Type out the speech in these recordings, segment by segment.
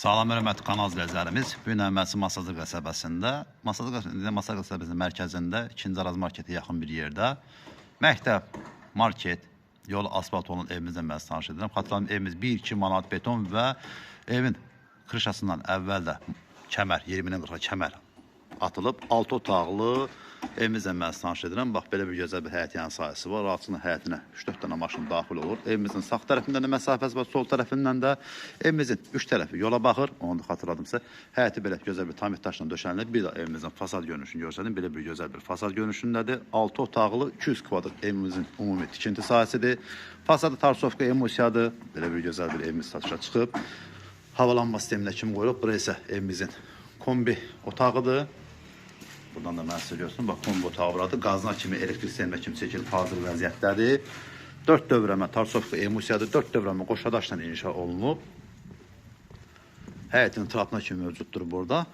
Salam hörmətli kanal izləyicilərimiz. Bu gün əməlsi Masazır qəsəbəsində, Masazır qəsəbəsində, Masazır qəsəbəsinin mərkəzində 2-ci Araz marketə yaxın bir yerdə məktəb, market, yol asfalt olan evimizlə mən tanış edirəm. Xatırlayın evimiz 1-2 manat beton və evin krişasından əvvəl də kəmər, 20-dən 40-a kəmər atılıb 6 otaqlı evimizlə mən tanış edirəm. Bax belə bir gözəl bir həyət yan sahəsi var. Rahatçının həyətinə 3-4 dənə maşın daxil olur. Evimizin sağ tərəfindən də məsafəsi var, sol tərəfindən də evimizin üç tərəfi yola baxır. Onu da xatırladımsa, həyəti belə gözəl bir tamir daşla döşənilib. Bir də evimizin fasad görünüşünü görsədim. Belə bir gözəl bir fasad görünüşündədir. 6 otaqlı 200 kvadrat evimizin ümumi tikinti sahəsidir. Fasadı tarsovka emulsiyadır. Belə bir gözəl bir evimiz satışa çıxıb. Havalanma sisteminə kim qoyulub? Bura isə evimizin kombi otağıdır. Buradan da mən söylüyorsun. Kombi otağı buradır. Qazına kimi, elektrik sistemə kimi çəkilib hazır vəziyyətdədir. 4 dövrəmə Tarsovka emulsiyadır. 4 dövrəmə qoşadaşla inşa olunub. Həyətin trapına kimi mövcuddur burada.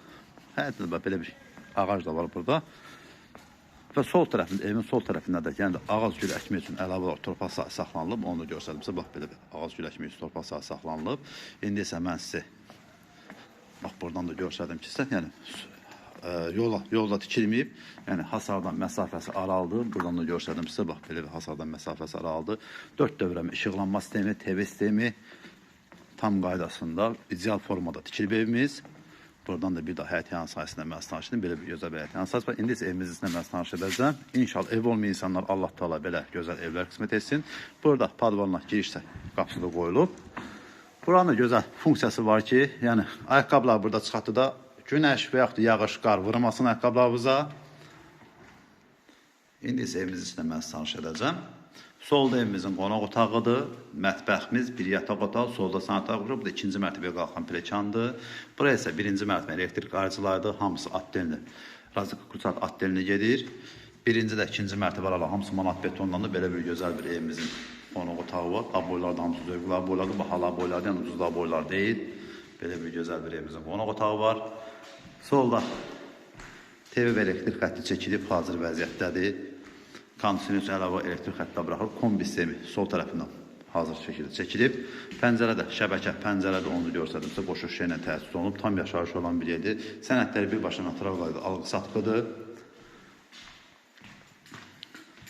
Həyətində bax, belə bir ağac da var burada. Və sol tərəfində, evin sol tərəfində də yəni ağac gül əkmək üçün əlavə olaraq torpaq sahəsi saxlanılıb. Onu da göstərdimsə, bax belə bir ağac gül əkmək üçün torpaq sahəsi saxlanılıb. İndi isə mən sizə bax buradan da göstərdim ki, sizə yəni e, yola yolda tikilməyib, yəni hasardan məsafəsi aralıdır. Buradan da göstərdim sizə bax belə bir hasardan məsafəsi aralıdır. 4 dövrəmi işıqlanma sistemi, TV sistemi tam qaydasında, ideal formada tikilib evimiz. Buradan da bir daha həyət yan sahəsində mən tanışdım. Belə bir gözəl bir həyət yan sahəsi var. İndi evimiz içində mən tanış edəcəm. İnşallah ev olmayan insanlar Allah Taala belə gözəl evlər qismət etsin. Burada padvalına girişsə qapısı da qoyulub. Buranın gözəl funksiyası var ki, yəni ayaqqabılar burada çıxartdı da günəş və yaxud yağış, qar vurmasın ayaqqabılarınıza. İndi isə evimiz içində mən sizi tanış edəcəm. Solda evimizin qonaq otağıdır, mətbəximiz, bir yataq otağı, solda sanitar qrupu, bu da ikinci mərtəbəyə qalxan plekandır. Bura isə birinci mərtəbə elektrik ayrıcılardır, hamısı atdelini, razı kursat atdelini gedir. Birinci də ikinci mərtəbələrlə hamısı manat betonlandı. Belə bir gözəl bir evimizin qonaq otağı var. Ha boylarda hamısı zövqlər boyladı, bahalar boyladı, yəni ucuzlar boylar deyil. Belə bir gözəl bir evimizin qonaq otağı var. Solda TV elektrik xətti çəkilib hazır vəziyyətdədir. Kondisioner əlavə elektrik xəttə buraxılıb. Kombi sistemi sol tərəfindən hazır şəkildə çəkilib. Pəncərədə şəbəkə, pəncərədə onu göstərdimsə qoşu şüşə ilə təsis olunub. Tam yaşayış olan bir yerdir. Sənədləri birbaşa natural qaydada alqı-satqıdır.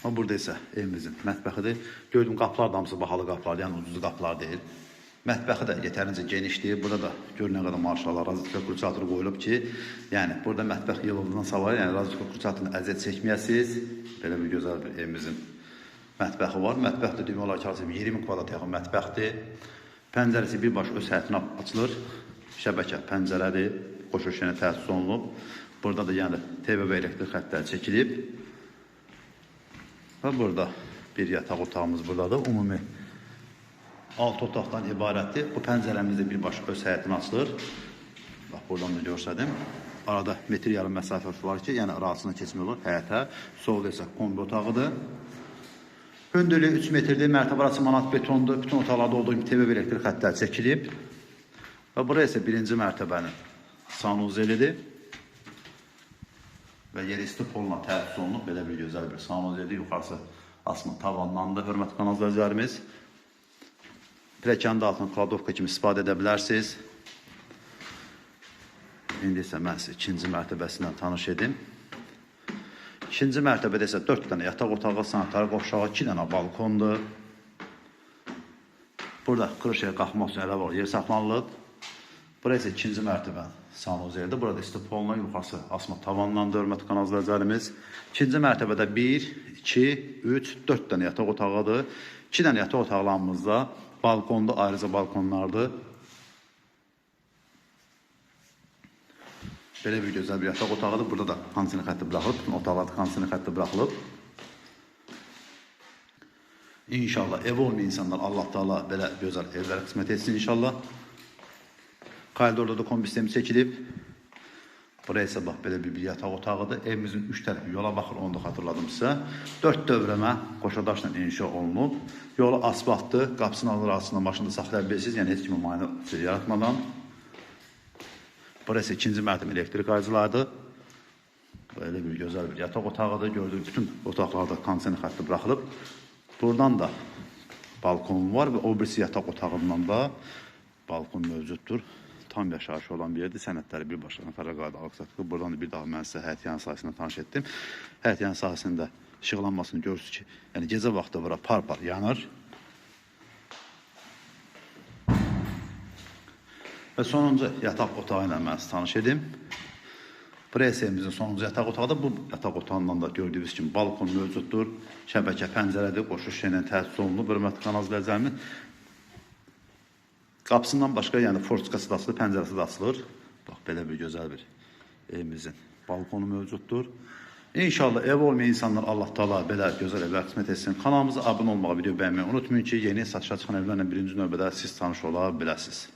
Ha burada isə evimizin mətbəxidir. Gördüyüm qapılar da hamısı bahalı qapılar, yəni ucuz qapılar deyil. Mətbəxi də yetərincə genişdir. Burada da görünən qədər maşallah razıqla kurçatır qoyulub ki, yəni burada mətbəx yığıldığından savayı, yəni razıqla kurçatını əziyyət çəkməyəsiz. Belə bir gözəl bir evimizin mətbəxi var. Mətbəx də demək olar ki, artıq 20 kvadrat yaxın mətbəxdir. Pəncərəsi birbaşa öz həyətinə açılır. Şəbəkə pəncərədir. Qoşu şənə təsis olunub. Burada da yəni TV və elektrik xəttləri çəkilib. Və burada bir yataq otağımız buradadır. Ümumi 6 otaqdan ibarətdir. Bu pəncərəmiz də birbaşa öz həyətinə açılır. Bax buradan da göstərdim. Arada metr yarım məsafəsi var ki, yəni arasına keçmək olur həyətə. Solda isə kombi otağıdır. Hündürlüyü 3 metrdir, mərtəbə arası manat betondur. Bütün otaqlarda olduğu kimi TV elektrik xəttləri çəkilib. Və bura isə birinci mərtəbənin sanuzelidir. Və yeri isti polla təsis olunub. Belə bir gözəl bir sanuzelidir. Yuxarısı asma tavanlandı. Hörmətli kanal izləyicilərimiz. Pilləkənin də altına kladovka kimi istifadə edə bilərsiniz. İndi isə mən sizə ikinci mərtəbəsindən tanış edim. İkinci mərtəbədə isə 4 dənə yataq otağı, sanitar qovşağı, 2 dənə balkondur. Burada krişaya qalxmaq üçün əlavə yer saxlanılıb. Bura isə ikinci mərtəbə sanuzelidir. Burada isti poluna yuxarısı asma tavanlandı, hörmətli kanal izləyicilərimiz. İkinci mərtəbədə 1, 2, 3, 4 dənə yataq otağıdır. 2 dənə yataq otaqlarımızda balkonda ayrıca balkonlardır. Belə bir gözəl bir yataq otağıdır. Burada da hansını xətti buraxılıb. Bütün otaqlarda hansını xətti buraxılıb. İnşallah ev olmayan insanlar Allah Taala belə gözəl evlər qismət etsin inşallah. Koridorda da kombi sistemi çəkilib. Buraya isə bax belə bir, bir yataq otağıdır. Evimizin üç tərəfi yola baxır, onu da xatırladım sizə. 4 dövrəmə qoşadaşla inşa olunub. Yolu asfaltdır, qapısının alır arasında maşını saxlaya bilirsiniz, yəni heç kimi şey yaratmadan. Burası ikinci mərtəbə elektrik ayrıcılardır. Böyle bir gözəl bir yataq otağıdır. Gördüyünüz bütün otaqlarda kondisioner xətti buraxılıb. Buradan da balkon var və o birisi yataq otağından da balkon mövcuddur. Tam yaşayış olan bir yerdir. Sənədləri birbaşa fərqadə aksatılıb. Buradan da bir daha mən sizə həyət yanı sahəsində tanış etdim. Həyət yanı sahəsində işıqlanmasını görürsünüz ki, yəni gecə vaxtı bura par-par yanır. Və sonuncu yataq otağı ilə mən sizi tanış edim. Presemizin sonuncu yataq otağı da bu yataq otağından da gördüyünüz kimi balkon mövcuddur. Şəbəkə pəncərədir, qoşu şişə ilə təchiz olunub. Hörmətli kanal izləyicilərimiz. Qapısından başqa, yəni forçkası da açılır, pəncərəsi də açılır. Bax belə bir gözəl bir evimizin balkonu mövcuddur. İnşallah ev olmayan insanlar Allah Taala belə gözəl evlər qismət etsin. Kanalımıza abunə olmağı, video bəyənməyi unutmayın ki, yeni satışa çıxan evlərlə birinci növbədə siz tanış ola biləsiniz.